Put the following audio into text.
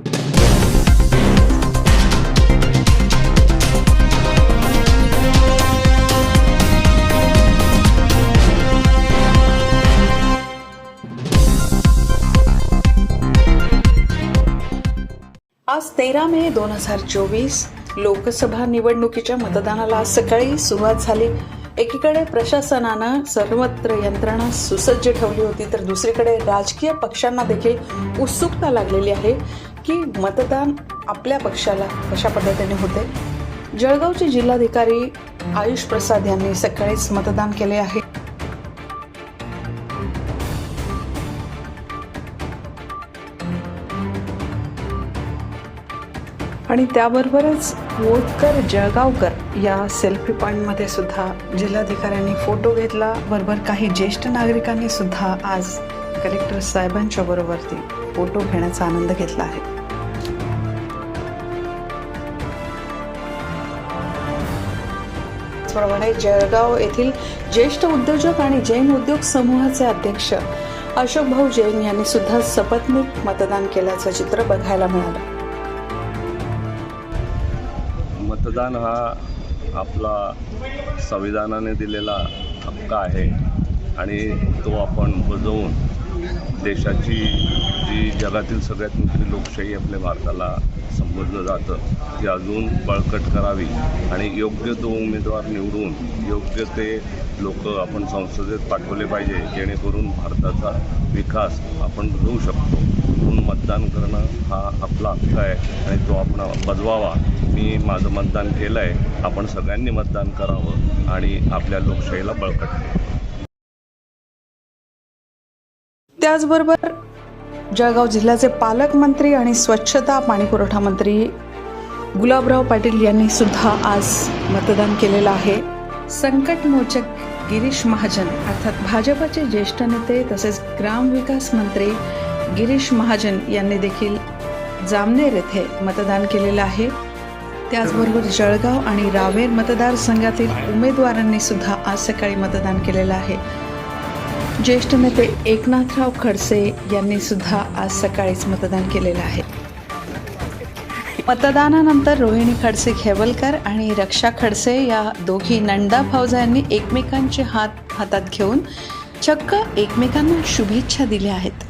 आज तेरा मे दोन हजार चोवीस. लोकसभा निवडणुकीच्या मतदानाला आज सकाळी सुरुवात झाली. एकीकडे प्रशासनानं सर्वत्र यंत्रणा सुसज्ज ठेवली होती तर दुसरीकडे राजकीय पक्षांना देखील उत्सुकता लागलेली आहे. की मतदान आपल्या पक्षाला कशा पद्धतीने होते? जळगावचे जिल्हाधिकारी आयुष प्रसाद यांनी सकाळीच मतदान केले आहे. आणि त्याबरोबरच वोटकर जळगावकर या सेल्फी पॉईंटमध्ये सुद्धा जिल्हाधिकाऱ्यांनी फोटो घेतला. बरोबर काही ज्येष्ठ नागरिकांनी सुद्धा आज कलेक्टर साहेबांच्या बरोबरती फोटो घेण्याचा आनंद घेतला आहे. त्याचप्रमाणे जळगाव येथील ज्येष्ठ उद्योजक आणि जैन उद्योग समूहाचे अध्यक्ष अशोक भाऊ जैन यांनी सुद्धा सपत्नीक मतदान केल्याचं चित्र बघायला मिळालं. मतदान हा आपला संविधानाने दिलेला हक्क आहे आणि तो आपण बजवून देशाची जी जगातील सगळ्यात मोठी लोकशाही आपल्या भारताला संबोधलं जातं ती अजून बळकट करावी आणि योग्य तो उमेदवार निवडून योग्य ते लोक आपण संसदेत पाठवले पाहिजे जेणेकरून भारताचा विकास आपण घडवू शकतो. म्हणून मतदान करणं हा आपला हक्क आहे आणि तो आपण बजवावा. मी माझं मतदान केलं आहे आपण सगळ्यांनी मतदान करावं आणि आपल्या लोकशाहीला बळकट त्याचबरोबर जळगाव जिल्ह्याचे पालकमंत्री आणि स्वच्छता पाणीपुरवठा मंत्री गुलाबराव पाटील यांनी सुद्धा आज मतदान केलेलं आहे. संकटमोचक गिरीश महाजन अर्थात भाजपचे ज्येष्ठ नेते तसेच ग्रामविकास मंत्री गिरीश महाजन यांनी देखील जामनेर येथे मतदान केलेलं आहे. त्याचबरोबर जळगाव आणि रावेर मतदारसंघातील उमेदवारांनी सुद्धा आज सकाळी मतदान केलेलं आहे. ज्येष्ठ नेते एकनाथराव खडसे यांनी सुद्धा आज सकाळीच मतदान केलेलं आहे. मतदानानंतर रोहिणी खडसे खेवलकर आणि रक्षा खडसे या दोघी नंदा फौजा यांनी एकमेकांचे हात हातात घेऊन चक्क एकमेकांना शुभेच्छा दिल्या आहेत.